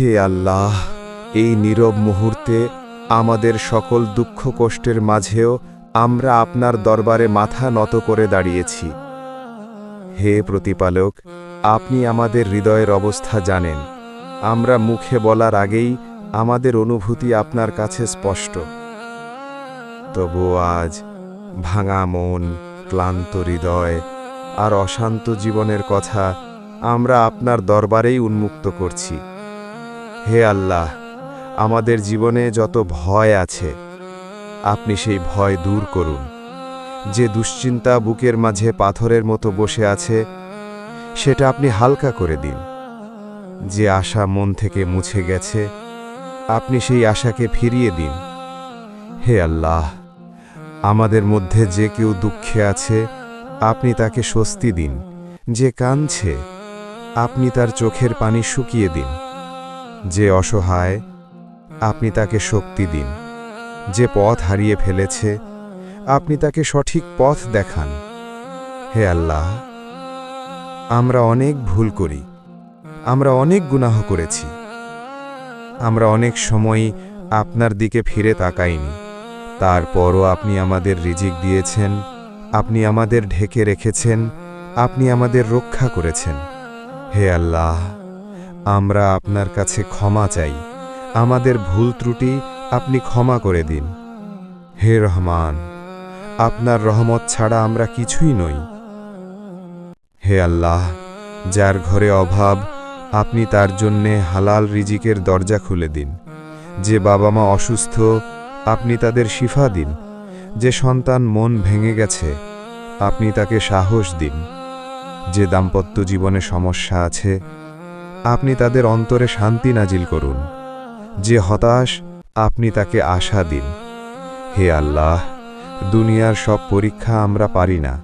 হে আল্লাহ, এই নীরব মুহূর্তে আমাদের সকল দুঃখ কষ্টের মাঝেও আমরা আপনার দরবারে মাথা নত করে দাঁড়িয়েছি। হে প্রতিপালক, আপনি আমাদের হৃদয়ের অবস্থা জানেন। আমরা মুখে বলার আগেই আমাদের অনুভূতি আপনার কাছে স্পষ্ট। তবু আজ ভাঙা মন, ক্লান্ত হৃদয় আর অশান্ত জীবনের কথা আমরা আপনার দরবারেই উন্মুক্ত করছি। হে আল্লাহ, আমাদের জীবনে যত ভয় আছে, আপনি সেই ভয় দূর করুন। যে দুশ্চিন্তা বুকের মাঝে পাথরের মতো বসে আছে, সেটা আপনি হালকা করে দিন। যে আশা মন থেকে মুছে গেছে, আপনি সেই আশাকে ফিরিয়ে দিন। হে আল্লাহ, আমাদের মধ্যে যে কেউ দুঃখে আছে, আপনি তাকে স্বস্তি দিন। যে কাঁদছে, আপনি তার চোখের পানি শুকিয়ে দিন। যে অসহায়, আপনি তাকে শক্তি দিন। যে পথ হারিয়ে ফেলেছে, আপনি তাকে সঠিক পথ দেখান। হে আল্লাহ, আমরা অনেক ভুল করি, আমরা অনেক গুনাহ করেছি। আমরা অনেক সময় আপনার দিকে ফিরে তাকাইনি। তারপরও আপনি আমাদের রিজিক দিয়েছেন, আপনি আমাদের ঢেকে রেখেছেন, আপনি আমাদের রক্ষা করেছেন। হে আল্লাহ আমরা আপনার কাছে ক্ষমা চাই। আমাদের ভুল ত্রুটি আপনি ক্ষমা করে দিন। হে রহমান, আপনার রহমত ছাড়া আমরা কিছুই নই। হে আল্লাহ, যার ঘরে অভাব, আপনি তার জন্যে হালাল রিজিকের দরজা খুলে দিন। যে বাবা মা অসুস্থ, আপনি তাদের শিফা দিন। যে সন্তান মন ভেঙে গেছে, আপনি তাকে সাহস দিন। যে দাম্পত্য জীবনে সমস্যা আছে আপনি তাদের অন্তরে শান্তি নাজিল করুন। যে হতাশ, আপনি তাকে আশা দিন। হে আল্লাহ, দুনিয়ার সব পরীক্ষা আমরা পারি না,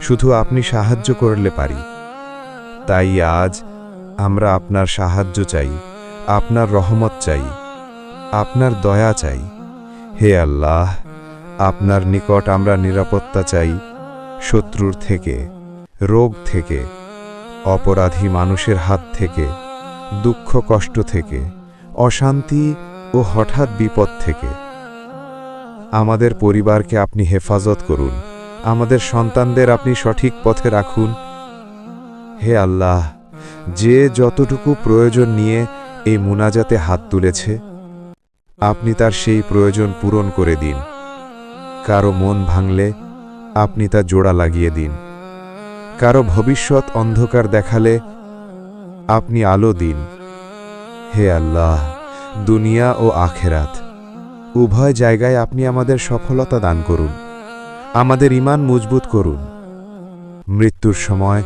শুধু আপনি সাহায্য করলে পারি। তাই আজ আমরা আপনার সাহায্য চাই, আপনার রহমত চাই, আপনার দয়া চাই। হে আল্লাহ, আপনার নিকট আমরা নিরাপত্তা চাই, শত্রুর থেকে, রোগ থেকে অপরাধী মানুষের হাত থেকে, দুঃখ কষ্ট থেকে, অশান্তি ও হঠাৎ বিপদ থেকে। আমাদের পরিবারকে আপনি হেফাজত করুন। আমাদের সন্তানদের আপনি সঠিক পথে রাখুন। হে আল্লাহ, যে যতটুকু প্রয়োজন নিয়ে এই মুনাজাতে হাত তুলেছে, আপনি তার সেই প্রয়োজন পূরণ করে দিন। কারও মন ভাঙলে আপনি তা জোড়া লাগিয়ে দিন। কারও ভবিষ্যৎ অন্ধকার দেখালে আপনি আলো দিন। হে আল্লাহ, দুনিয়া ও আখেরাত, উভয় জায়গায় আপনি আমাদের সফলতা দান করুন, আমাদের ইমান মজবুত করুন। মৃত্যুর সময়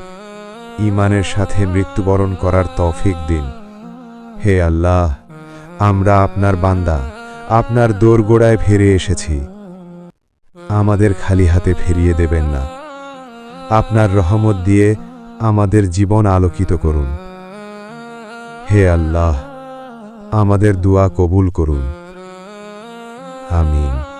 ইমানের সাথে মৃত্যুবরণ করার তৌফিক দিন। হে আল্লাহ, আমরা আপনার বান্দা, আপনার দোরগোড়ায় ফিরে এসেছি। আমাদের খালি হাতে ফিরিয়ে দেবেন না। আপনার রহমত দিয়ে আমাদের জীবন আলোকিত করুন। হে আল্লাহ আমাদের দোয়া কবুল করুন। আমিন।